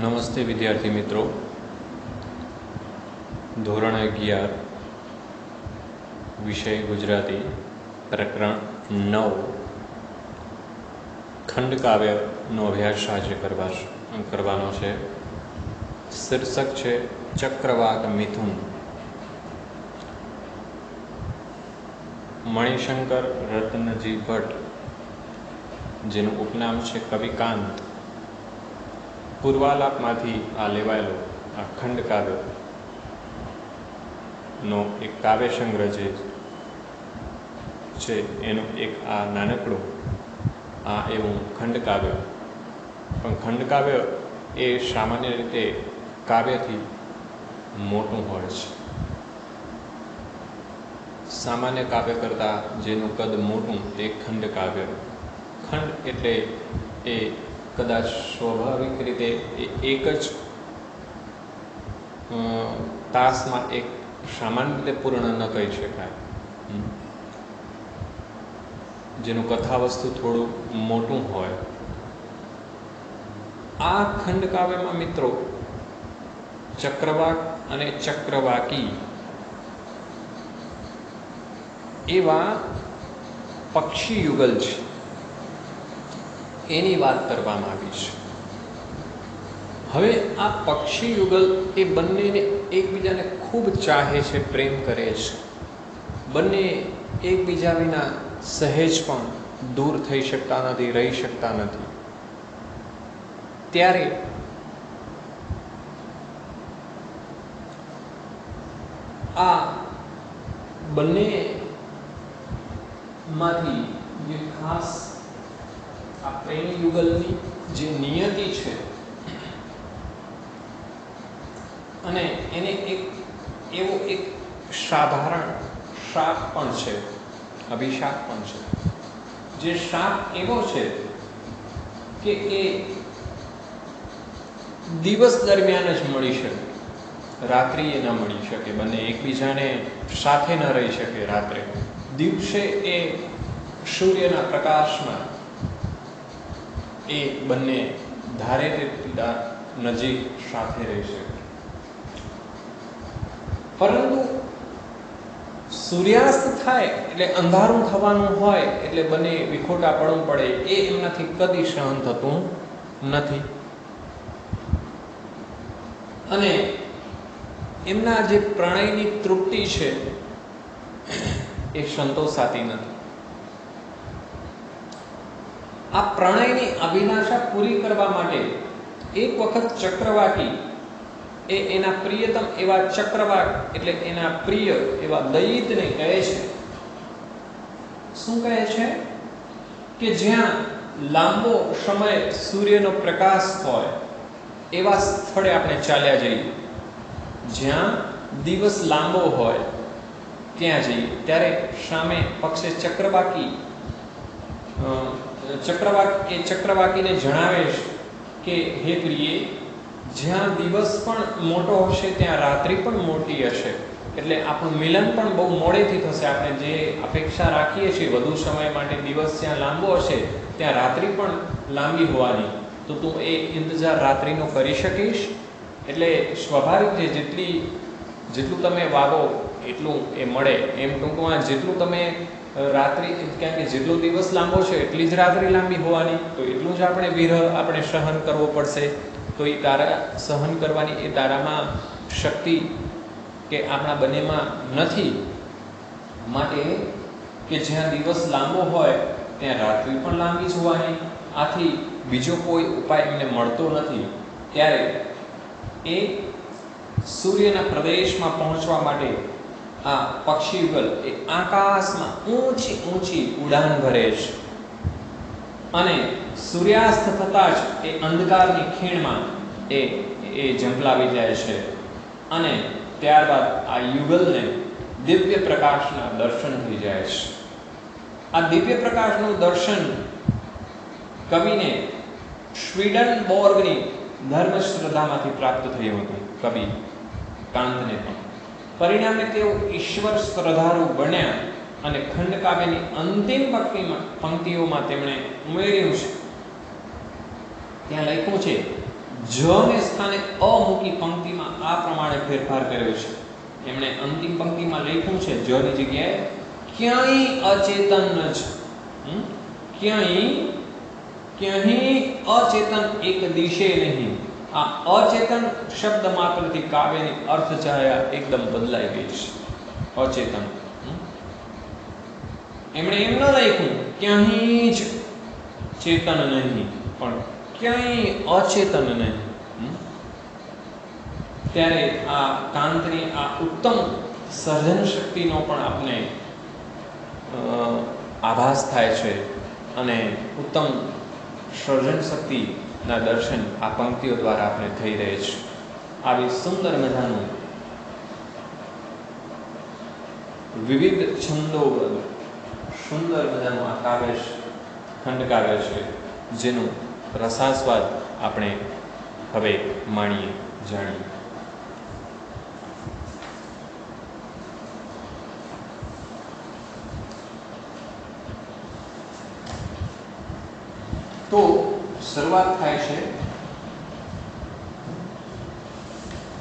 નમસ્તે વિદ્યાર્થી મિત્રો. ધોરણ અગિયાર, વિષય ગુજરાતી, પ્રકરણ નવ. ખંડકાવ્યનો અભ્યાસ આજે કરવા કરવાનો છે. શીર્ષક છે ચક્રવાક મિથુન. મણિશંકર રત્નજી ભટ્ટ, જેનું ઉપનામ છે કવિકાંત. પૂર્વાલાપમાંથી આ લેવાયેલો આ ખંડકાવ્ય નો એક કાવ્ય સંગ્રહ જે છે, એનું એક આ નાનકડું, આ એવું ખંડકાવ્ય. પણ ખંડકાવ્ય એ સામાન્ય રીતે કાવ્યથી મોટું હોય છે. સામાન્ય કાવ્ય કરતાં જેનું કદ મોટું તે ખંડકાવ્ય. ખંડ એટલે એ કદાચ સ્વાભાવિક રીતે એ એક જ તાસમાં એક સામાન્ય રીતે પૂર્ણ ન કહી શકાય. જેનું કથાવસ્તુ થોડું મોટું હોય. આ ખંડકાવ્યમાં મિત્રો ચક્રવાક અને ચક્રવાકી એવા પક્ષી યુગલ છે. એની વાત કરવામાં આવી છે. હવે આ પક્ષી યુગલ એ બંનેને એકબીજાને ખૂબ ચાહે છે, પ્રેમ કરે છે. બંને એકબીજા વિના સહેજ પણ દૂર થઈ શકતા નથી, રહી શકતા નથી. ત્યારે આ બંને માંથી જે ખાસ આ પ્રેમી યુગલની જે નિયતિ છે, અને એને એક એવો એક સાધારણ શાપ પણ છે અભિશાપ પણ છે. જે શાપ એવો છે કે એ દિવસ દરમિયાન જ મળી શકે, રાત્રિએ ન મળી શકે, બંને એકબીજાને સાથે ન રહી શકે રાત્રે. દિવસે એ સૂર્યના પ્રકાશમાં એ બંને ધારે તેટલા નજીક સાથે રહેશે. પરંતુ સૂર્યાસ્ત થાય એટલે અંધારું થવાનું હોય એટલે બંને વિખોટા પડવું પડે, એ એમનાથી કદી સહન થતું નથી. અને એમના જે પ્રણયની તૃપ્તિ છે, એ સંતોષાતી નથી. આ પ્રણયની અભિલાષા પૂરી કરવા માટે એક વખત ચક્રવાકી એ એના પ્રિયતમ એવા ચક્રવાક એટલે એના પ્રિય એવા દયિતને કહે છે. શું કહે છે? કે જ્યાં લાંબો સમય સૂર્યનો પ્રકાશ હોય એવા સ્થળે આપણે ચાલ્યા જઈએ. જ્યાં દિવસ લાંબો હોય ત્યાં જઈએ. ત્યારે સામે પક્ષે ચક્રવાકી ચક્રવાક, એ ચક્રવાકીને જણાવે કે, હે પ્રિય, જ્યાં દિવસ પણ મોટો હશે, ત્યાં રાત્રિ પણ મોટી હશે. એટલે આપણું મિલન પણ બહુ મોડેથી થશે. આપણે જે અપેક્ષા રાખીએ છીએ વધુ સમય માટે દિવસ જ્યાં લાંબો હશે, ત્યાં રાત્રિ પણ લાંબી હોવાની. તો તું એ ઇંતજાર રાત્રિનો કરી શકીશ? એટલે સ્વાભાવિક છે, જેટલી જેટલું તમે વાવો, એટલું એ મળે. એમ ટૂંકમાં જેટલું તમે રાત્રિ, કારણ કે જેટલો દિવસ લાંબો છે, એટલી જ રાત્રિ લાંબી હોવાની. તો એટલું જ આપણે વિરહ આપણે સહન કરવો પડશે. તો એ તારા, સહન કરવાની એ તારામાં શક્તિ કે આપણા બંનેમાં નથી. માટે કે જ્યાં દિવસ લાંબો હોય, ત્યાં રાત્રિ પણ લાંબી જ હોવાની. આથી બીજો કોઈ ઉપાય એમને મળતો નથી. ત્યારે એ સૂર્યના પ્રદેશમાં પહોંચવા માટે આ પક્ષીયુગલ એ આકાશમાં ઊંચી ઊંચી ઉડાન ભરે છે. અને સૂર્યાસ્ત થતાં જ એ અંધકારની ખીણમાં એ એ ઝંપલાવી જાય છે. અને ત્યારબાદ આ યુગલને દિવ્ય પ્રકાશના દર્શન થઈ જાય છે. આ દિવ્ય પ્રકાશનું દર્શન કવિને સ્વીડન બોર્ગની ધર્મ શ્રદ્ધામાંથી પ્રાપ્ત થયું હતું. કવિ કાંતને પણ. પરિણામે તેઓ ઈશ્વર શ્રદ્ધાળુ બન્યા અને ખંડકાવ્યની અંતિમ પંક્તિમાં પંક્તિઓમાં તેમણે ઉમેર્યું છે. ત્યાં લખ્યું છે, જને સ્થાને અ મૂકી પંક્તિમાં આ પ્રમાણે ફેરફાર કર્યો છે. એમણે અંતિમ પંક્તિમાં લખ્યું છે, જની જગ્યાએ ક્યાંય અચેતન ન છે. ક્યાંય ક્યાંય અચેતન એક દિશે નહીં. આ અચેતન શબ્દ માત્રથી કાવ્યની અર્થ છાયા એકદમ બદલાઈ ગઈ છે. અચેતન? એમણે એમ ન લખ્યું ક્યાંય જ ચેતન નહીં, પણ ક્યાંય અચેતન નહીં. ત્યારે આ કાંતની આ ઉત્તમ સર્જન શક્તિનો પણ આપણે આભાસ થાય છે અને ઉત્તમ સર્જન શક્તિના દર્શન આ પંક્તિઓ દ્વારા આપણે થઈ રહે છે. આવી સુંદર મજાનું વિવિધ છંદો સુંદર મજાનું આ કાવ્ય ખંડ કાવ્ય છે, જેનું રસાસ્વાદ આપણે હવે માણીએ, જાણીએ. તો શરૂઆત થાય છે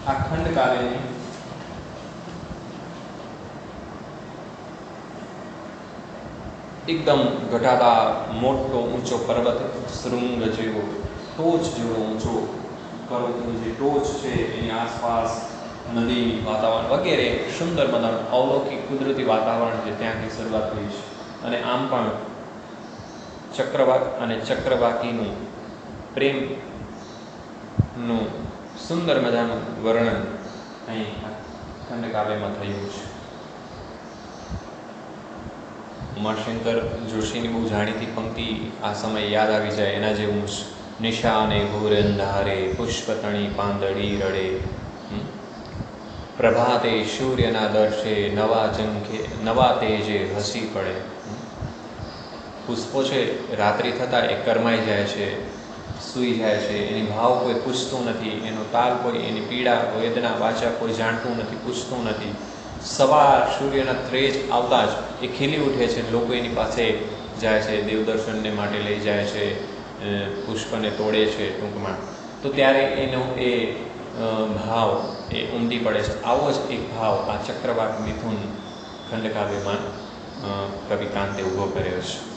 આ ખંડ એકદમ ઘટાતા મોટો ઊંચો પર્વત, શૃંગ જેવો, ટોચ જેવો ઊંચો પર્વતનું જે ટોચ છે, એની આસપાસ નદી વાતાવરણ વગેરે સુંદર મજાનું અવલૌકિક કુદરતી વાતાવરણ છે ત્યાંથી શરૂઆત થઈ છે. અને આમ પણ ચક્રવાક અને ચક્રવાકીનું પ્રેમનું સુંદર મજાનું વર્ણન અહીં ખંડકાવ્યમાં થયું છે. ઉમાશંકર જોશીની બહુ જાણીતી પંક્તિ આ સમય યાદ આવી જાય. એના જેવું જ, નિશાને ઘોર અંધારે, પુષ્પતણી પાંદડી રડે? પ્રભાતે સૂર્યના દર્શે, નવા જંખે, નવા તેજે હસી પડે. પુષ્પો છે, રાત્રિ થતાં એ કરમાઈ જાય છે. સૂઈ જાય છે, એની ભાવ કોઈ પૂછતું નથી, એનો તાલ કોઈ, એની પીડા, વેદના, વાચા કોઈ જાણતું નથી, પૂછતું નથી. સવાર સૂર્યના ત્રેજ આવતા જ એ ખીલી ઉઠે છે લોકો એની પાસે જાય છે દેવદર્શનને માટે લઈ જાય છે પુષ્પને તોડે છે ટૂંકમાં. તો ત્યારે એનો એ ભાવ એ ઉમટી પડે છે. આવો જ એક ભાવ આ ચક્રવાત મિથુન ખંડકાવ્યમાં કવિ કાંતે ઊભો કર્યો છે.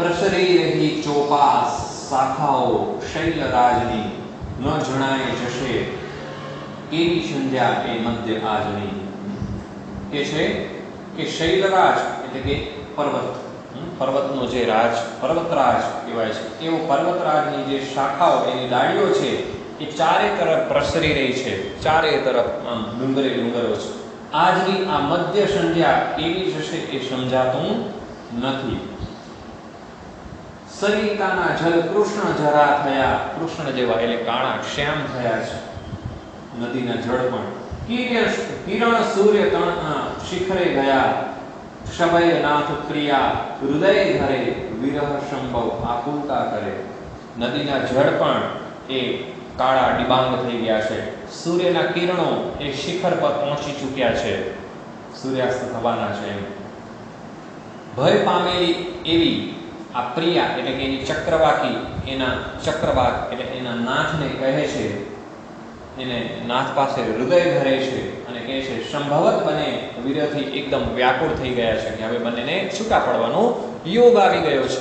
પ્રસરી રહી ચોપાસ શાખાઓ શૈલરાજની, ન જણાય જશે એવી સંધ્યા એ મધ્ય આજની. કે છે? કે શૈલરાજ એટલે કે પર્વત. પર્વતનો જે રાજ, પર્વતરાજ કહેવાય છે. એવો પર્વતરાજની જે શાખાઓ, એની ડાળીઓ છે, એ ચારે તરફ પ્રસરી રહી છે. ચારે તરફ આમ ડુંગરે ડુંગરો છે. આજની આ મધ્ય સંધ્યા એવી જશે એ સમજાતું નથી. સરિતાના જલ કૃષ્ણ જરા થયા. કૃષ્ણ જેવા એટલે કાણા શ્યામ થયા છે. નદીના જળ પણ. કિરણ કિરણ સૂર્ય તણ શિખરે ગયા. શબય નાથ પ્રિયા હૃદય ધરે વિરહ સંભવ આકુલતા કરે. નદીના જળ પણ એ કાળા ડિબાંગ થઈ ગયા છે. સૂર્યના કિરણો એ શિખર પર પહોંચી ચૂક્યા છે. સૂર્યાસ્ત થવાના છે ભય પામેલી એવી આ પ્રિયા એટલે કે એની ચક્રવાકી એના ચક્રવાક એટલે એના નાથને કહે છે, એને નાથ પાસે હૃદય ધરે છે અને કહે છે, સંભવત બને. વિરહથી એકદમ વ્યાકુળ થઈ ગયા છે કે હવે બંનેને છૂટા પડવાનો યોગ આવી ગયો છે.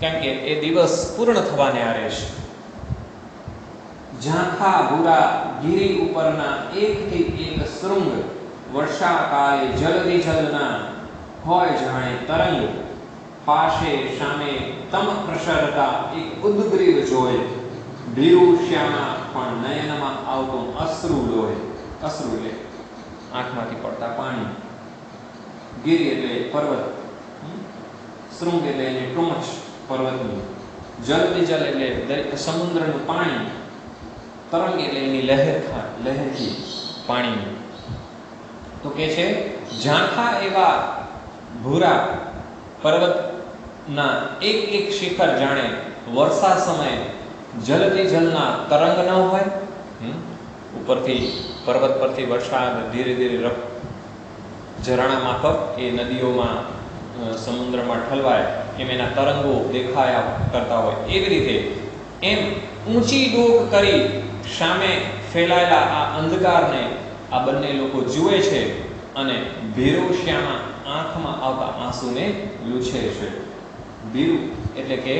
કેમ કે એ દિવસ પૂર્ણ થવાને આરે છે. ઝાંખા ભૂરા ગીરી ઉપરના એકથી એક શૃંગ, વર્ષાકાળે જલદી જલના, હોય જાણે તરંગ. પાસે સામે તમ પ્રસરતા એક ઉદ્ગ્રીવ જોય ભીરુ શ્યામા પણ નયનમાં આવતો અશ્રુ લોહી અશ્રુ લે આંખમાંથી પડતા પાણી ગીરી એટલે પર્વત? શૃંગ એટલે એની ટોચ પર્વતની જલ જલ એટલે દરિ- સમુદ્રનું પાણી તરંગ એટલે એની લહેર ખા લહેરથી પાણીની તો કે છે ઝાંખા એવા ભૂરા પર્વતના એક એક શિખર જાણે વર્ષા સમયે જલથી જલના તરંગ ન હોય? ઉપરથી પર્વત પરથી વરસાદ ધીરે ધીરે રફ ઝરણા માફક એ નદીઓમાં સમુદ્રમાં ઠલવાય, એમ એના તરંગો દેખાયા કરતા હોય એવી રીતે એમ ઊંચી ડોક કરી સામે ફેલાયેલા આ અંધકારને આ બંને લોકો જુએ છે અને ભીરુશ્યામાં આંખમાં આવતા આંસુને લૂછે છે ભીરુ એટલે કે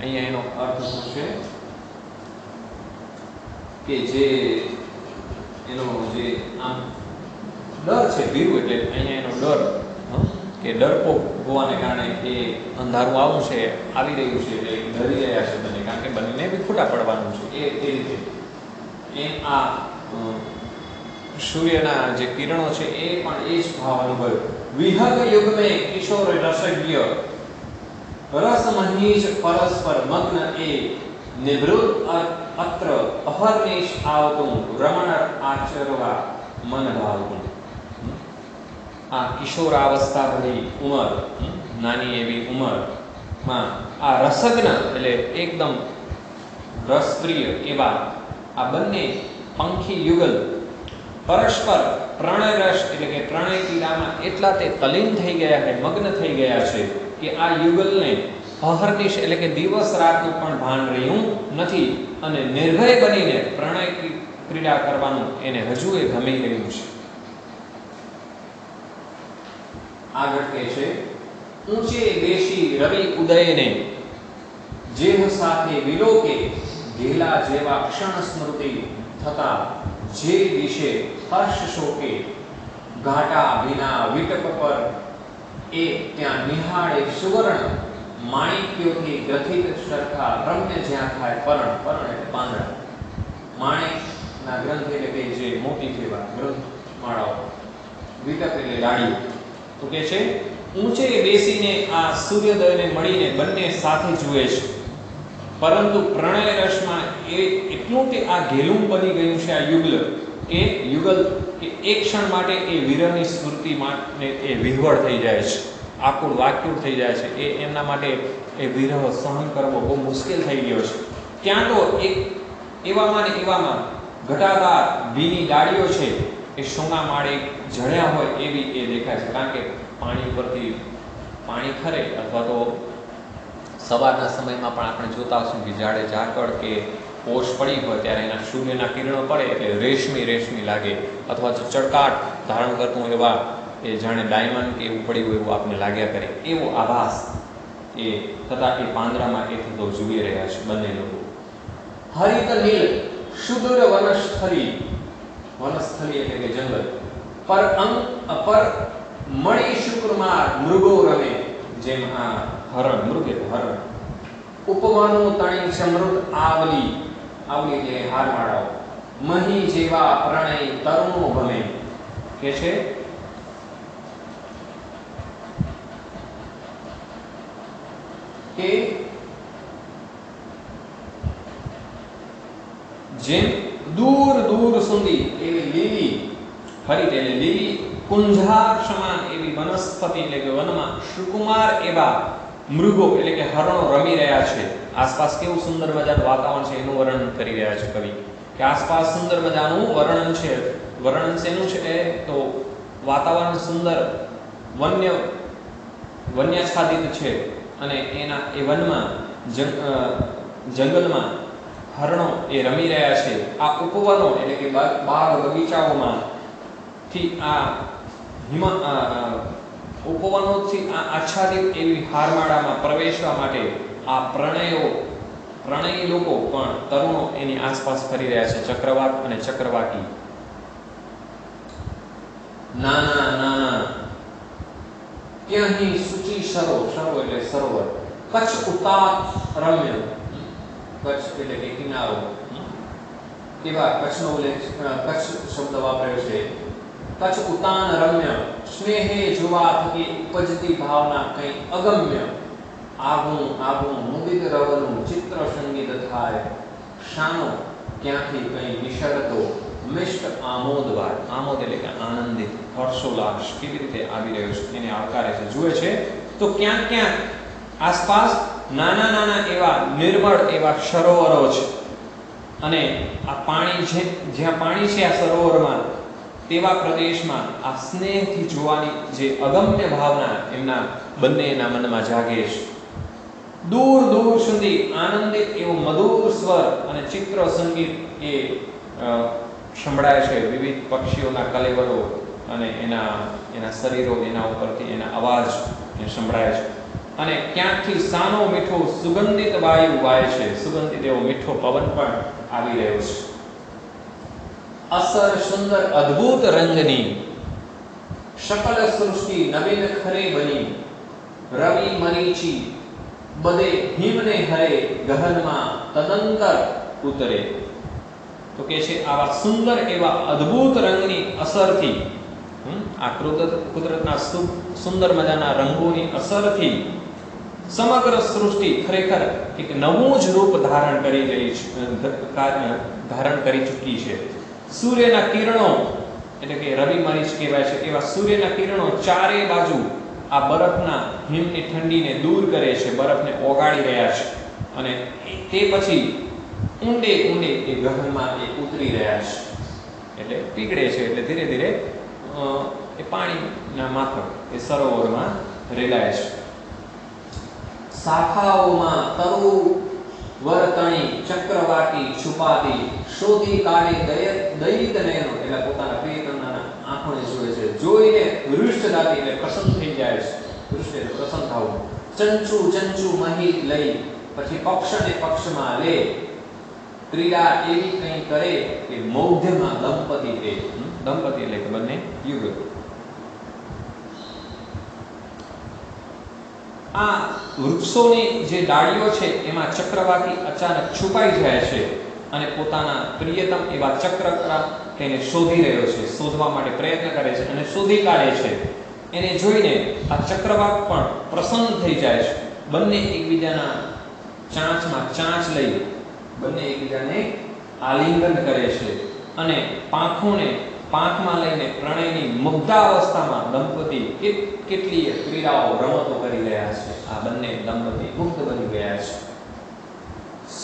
અહીંયા એનો અર્થ શું છે? કે જે એનો જે આમ ડર છે બીવ એટલે અહીંયા એનો ડર? કે ડરપો હોવાને કારણે એ અંધારું આવું છે, આવી રહ્યું છે એટલે ડરી રહ્યા છે બંને. કારણ કે બંને બી ખોટા પડવાનું છે. એ એ રીતે. એ આ સૂર્યના જે કિરણો છે એ પણ એ જ ભાવ અનુભવ્યો વિહગ યુગ મેં કિશોર રસજ્ઞ રસ મહીજ પરસ્પર મગ્ન એ નિવૃત અત્ર અહર્નિશ આવતું રમણ આચરવા મન ભાવતું? આ કિશોરાવસ્થા ભરી ઉંમર નાની એવી ઉંમરમાં આ રસજ્ઞ એટલે એકદમ રસપ્રિય એવા આ બંને પંખી યુગલ પરસ્પર પ્રણય રસ એટલે કે પ્રણય પીડામાં એટલા તે તલીન થઈ ગયા છે મગ્ન થઈ ગયા છે કે આ યુગલને અહર્નિશ એટલે કે દિવસ રાતનું પણ ભાન રહ્યું નથી અને નિર્ભય બનીને પ્રણય ક્રી- ક્રીડા કરવાનું એને હજુ એ ગમી રહ્યું છે. આગળ કહે છે, ઊંચે બેસી રવિ ઉદયને, જેહ સાથે વિલોકે ઘેલા જેવા ક્ષણ સ્મૃતિ થતા જે દિશે હર્ષ શોકે ઘાટા વિના વિટક પર એ ત્યાં નિહાળે સુવર્ણ માણિક્યોથી ગ્રથિત સરખા રમ્ય જ્યાં થાય પરણ પરણ એટલે પાંદડા. માણિકના ગ્રંથ એટલે કે જે મોટી જેવા ગ્રંથ માળાઓ વિટક એટલે ડાળીઓ. તો કે છે, ઊંચે બેસીને આ સૂર્યોદયને મળીને બંને સાથે જુએ છે. પરંતુ પ્રણય રસમાં એ એટલું તે આ ઘેલું બની ગયું છે આ યુગલ કે યુગલ કે એક ક્ષણ માટે એ વિરહની સ્મૃતિ માટે એ વિહવળ થઈ જાય છે. આકુળ વાક્યુળ થઈ જાય છે. એ એમના માટે એ વિરહ સહન કરવો બહુ મુશ્કેલ થઈ ગયો છે. ત્યાં તો એક એવામાં ને એવામાં ઘટાદાર ભીની ડાળીઓ છે. એ સોના માળે જળ્યા હોય એવી એ દેખાય છે. કારણ કે પાણી ઉપરથી પાણી ખરે અથવા તો સવારના સમયમાં પણ આપણે જોતા હશું કે જાડે ઝાકળ કે પોષ પડી હોય ત્યારે એના સૂર્યના કિરણો પડે એટલે રેશમી રેશમી લાગે. અથવા તો ચળકાટ ધારણ કરતું એવા એ જાણે ડાયમંડ કે એવું પડ્યું હોય એવું આપને લાગ્યા કરે. એવો આભાસ એ થતા એ પાંદડામાં એ થતો જોઈ રહ્યા છે બંને લોકો. હરિત નીલ, સુદૂર વનસ્થલી વનસ્થલી એટલે કે જંગલ. પર અંગ પર મણી શુક્રમાર, મૃગો રમે, જેમ આ હરણ મૃગ હરણ. ઉપમાનું તણી સમૃદ્ધ આવલી આવલી એટલે હારમાળાઓ. મહી જેવા પ્રણય તરુણો ભમે. કે છે? કે જેમ દૂર દૂર સુધી એવી લીલી, ફરી એટલે લીલી, કુંજાર સમાન એવી વનસ્પતિ એટલે કે વનમાં સુકુમાર એવા મૃગો એટલે કે હરણો રમી રહ્યા છે. આસપાસ કેવું સુંદર મજાનું વાતાવરણ છે એનું વર્ણન કરી રહ્યા છે કવિ. કે આસપાસ સુંદર મજાનું વર્ણન છે. વર્ણન શેનું છે? તો વાતાવરણ સુંદર, વન્ય વન્યાચ્છાદિત છે. અને એના, એ વનમાં, જંગ જંગલમાં હરણો એ રમી રહ્યા છે. આ ઉપવનો એટલે કે બાગ બગીચાઓમાં થી આ હિમ ઉપવનોથી આ આચ્છાદિત એવી હારમાળામાં પ્રવેશવા માટે આ પ્રણયો, પ્રણયી લોકો પણ તરુણો એની આસપાસ ફરી રહ્યા છે. ચક્રવાક અને ચક્રવાકી નાના નાના. અહીં સૂચિ સરો સરો એટલે સરોવર કચ્છ ઉતાત રમ્ય. કચ્છ એટલે કે કિનારો એવા કચ્છનો ઉલ્લેખ કચ્છ શબ્દ વાપર્યો છે. કચ્છ ઉતાન રમ્ય, સ્નેહે જોવા થકી ઉપજતી ભાવના કંઈ અગમ્ય. આવું આવું મુદિત રવનું ચિત્ર સંગીત થાય. શાનો ક્યાંથી કંઈ નિશરતો મિષ્ટ આમોદવાર આમોદ એટલે કે આનંદિત, હર્ષોલ્લાસ કેવી રીતે આવી રહ્યો છે, એને આવકારે છે, જુએ છે. તો ક્યાંક ક્યાંક આસપાસ નાના નાના એવા નિર્મળ એવા સરોવરો છે. અને આ પાણી છે જ્યાં પાણી છે, આ સરોવરમાં તેવા પ્રદેશમાં આ સ્નેહથી જોવાની જે અગમ્ય ભાવના એમના બંનેના મનમાં જાગે છે. દૂર દૂર સુધી આનંદિત એવો મધુર સ્વર અને ચિત્ર સંગીત એ સંભળાય છે વિવિધ પક્ષીઓના કલેવરો અને એના એના શરીરો એના ઉપરથી એના અવાજ એ સંભળાય છે. અને ક્યાંકથી સાનો મીઠો સુગંધિત વાયુ વાય છે, સુગંધિત એવો મીઠો પવન પણ આવી રહ્યો છે. અસર, સુંદર, અદ્ભુત રંગની. શકલ સૃષ્ટિ નવીન ખરે બની. રવિ મરીચી બધે હિમને હરે, ગહનમાં તદંતર ઉતરે. તો કે છે, આવા સુંદર એવા અદ્ભુત રંગની અસરથી આ કુદરત, કુદરતના સુંદર મજાના રંગોની અસરથી સમગ્ર સૃષ્ટિ ખરેખર એક નવું જ રૂપ ધારણ કરી રહી ધારણ કરી ચૂકી છે. સૂર્યના કિરણો, એટલે કે રવિ મરીચ કહેવાય છે, એવા સૂર્યના કિરણો ચારે બાજુ આ બરફના હિમની ઠંડીને દૂર કરે છે, બરફને ઓગાળી રહ્યા છે. અને તે પછી ઊંડે ઊંડે એ ગહનમાં એ ઉતરી રહ્યા છે. એટલે પીગળે છે, એટલે ધીરે ધીરે એ પાણીના માથક એ સરોવરમાં રેલાય છે. શાખાઓમાં તરુ વરતણી ચક્રવાટી છુપાતી, શોધી કાઢી દય દૈત નયનો, એટલે પોતાના પ્રિયતમાના આંખોને જોવે છે. જોઈને હૃષ્ટ દાતી એટલે પ્રસન્ન થઈ જાય છે. હૃષ્ટ એટલે પ્રસન્ન થવું. ચંચુ ચંચુ મહી લઈ, પછી પક્ષને પક્ષમાં લે. ક્રીડા એવી કંઈ કરે કે મૌઢ્યમાં દંપતી તે? દંપતી એટલે કે બંને યુગલ આ વૃક્ષોની જે ડાળીઓ છે, એમાં ચક્રવાતી અચાનક છુપાઈ જાય છે અને પોતાના પ્રિયતમ એવા ચક્રકરા તેને શોધી રહ્યો છે, શોધવા માટે પ્રયત્ન કરે છે અને શોધી કાઢે છે. એને જોઈને આ ચક્રવાત પણ પ્રસન્ન થઈ જાય છે. બંને એકબીજાના ચાંચમાં ચાંચ લઈ બંને એકબીજાને આલિંગન કરે છે અને પાંખોને પાંખમાં લઈને પ્રણયની મુગ્ધાવસ્થામાં દંપતી કેટ- કેટલીય ક્રીડાઓ રમતો કરી રહ્યા છે. આ બંને દંપતી મુગ્ધ બની ગયા છે.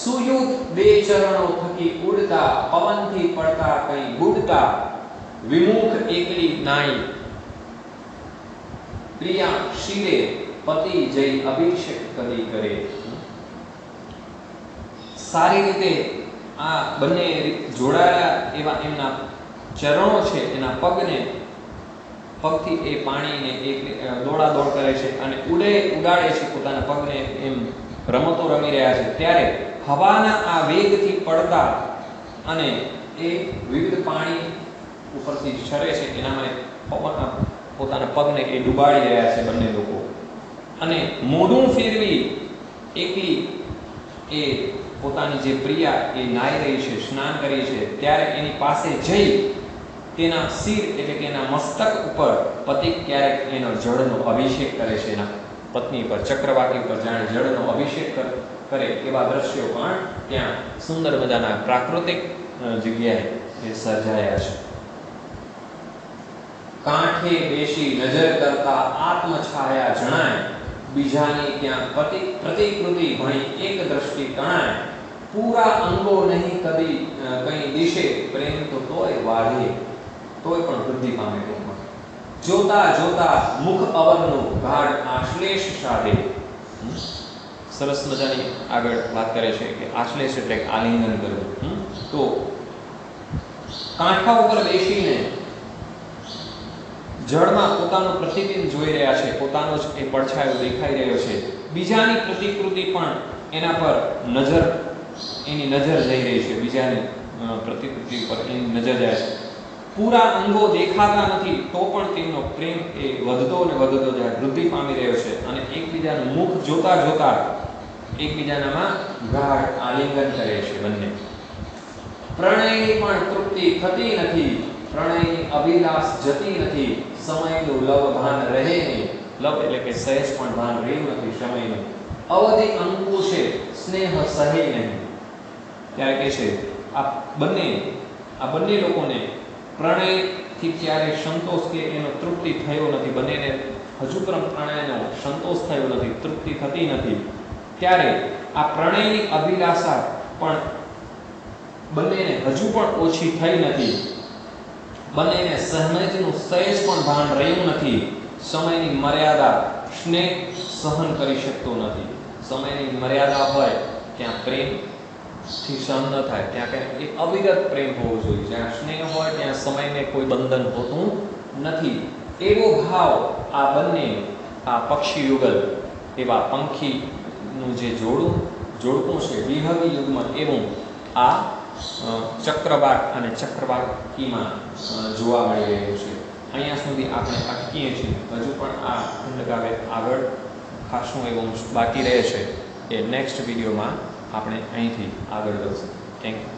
સુયુત બે ચરણો થકી ઉડતા, પવનથી પડતા કઈ બુડતા વિમુખ એકલી નાઈ. પ્રિયા શિરે પતિ જઈ અભિષેક કરી કરે. સારી રીતે આ બંને જોડાયેલા એવા એમના ચરણો છે, એના પગને પગથી એ પાણીને એક દોડા દોડ કરે છે અને ઉડે, ઉડાડે છે પોતાના પગને એમ રમતો રમી રહ્યા છે. ત્યારે હવાના આ વેગથી પડતા અને એ વિવિધ પાણી ઉપરથી છરે છે એનામાં માટે પવન, પોતાના પગને એ ડુબાડી રહ્યા છે બંને લોકો. અને મોઢું ફેરવી એકલી એ પોતાની જે પ્રિયા એ નાઈ રહી છે, સ્નાન કરી છે. ત્યારે એની પાસે જઈ તેના શિર એટલે કે એના મસ્તક ઉપર પતિ ક્યારેક એનો જળનો અભિષેક કરે છે. એના પત્ની પર ચક્રવાકી પર જાણે જળનો અભિષેક કરે એવા દ્રશ્યો પણ ત્યાં સુંદર મજાના પ્રાકૃતિક જગ્યાએ સર્જાયા છે. કાંઠે બેસી નજર કરતા આત્મછાયા જણાય, બીજાની ત્યાં પ્રતિ, પ્રતિકૃતિ ભણી એક દ્રષ્ટિ તણાય. પૂરા અંગો નહીં કદી કઈ દિશે, પ્રેમ તો તોય વાઢે. તોય પણ વૃદ્ધિ પામે ટૂંકમાં જોતા જોતા મુખ અવરનું ગાઢ આશ્લેષ સાધે. સરસ મજાની આગળ વાત કરે છે કે આશ્લેષ એટલે આલિંગન કરવું તો કાંઠા ઉપર બેસીને જળમાં પોતાનું પ્રતિબિંબ જોઈ રહ્યા છે. પોતાનો જ એ પડછાયો દેખાઈ રહ્યો છે. બીજાની પ્રતિકૃતિ પણ એના પર નજર, એની નજર જઈ રહી છે. બીજાની પ્રતિકૃતિ પર એની નજર જાય છે. પૂરા અંગો દેખાતા નથી, તો પણ તેમનો પ્રેમ એ વધતો ને વધતો જાય, વૃદ્ધિ પામી રહ્યો છે. અને એકબીજાનું મુખ જોતા જોતા એકબીજાનામાં ગાઢ આલિંગન કરે છે બંને. પ્રણયની પણ તૃપ્તિ થતી નથી, પ્રણયની અભિલાષ જતી નથી, સમયનું લવ ભાન રહે નહીં. લવ એટલે કે સહેજ પણ ભાન રહ્યું નથી સમયનું. અવધિ અંકુશે સ્નેહ સહે નહીં. ત્યારે કહે છે, આ બંને આ બંને લોકોને પ્રણયથી ક્યારે સંતોષ કે એનો તૃપ્તિ થયો નથી, બંનેને હજુ પણ પ્રણયનો સંતોષ થયો નથી, તૃપ્તિ થતી નથી. ત્યારે આ પ્રણયની અભિલાષા પણ બંનેને હજુ પણ ઓછી થઈ નથી. બંનેને સહનજનું સહેજ પણ ભાન રહ્યું નથી. સમયની મર્યાદા સ્નેહ સહન કરી શકતો નથી. સમયની મર્યાદા હોય ત્યાં પ્રેમથી સહન ન થાય. ત્યાં કંઈ એ અવિરત પ્રેમ હોવો જોઈએ. જ્યાં સ્નેહ હોય, ત્યાં સમયને કોઈ બંધન હોતું નથી. એવો ભાવ આ બંને, આ પક્ષી યુગલ, એવા પંખીનું જે જોડું જોડકું છે વિહવી યુગમાં એવું આ ચક્રવાક અને ચક્રવાકીમાં જોવા મળી રહ્યું છે. અહીંયા સુધી આપણે અટકીએ છીએ. હજુ પણ આ ખંડકાવ્ય આગળ ખાસું એવું બાકી રહે છે. એ નેક્સ્ટ વિડીયોમાં આપણે અહીંથી આગળ વધશું. Thank you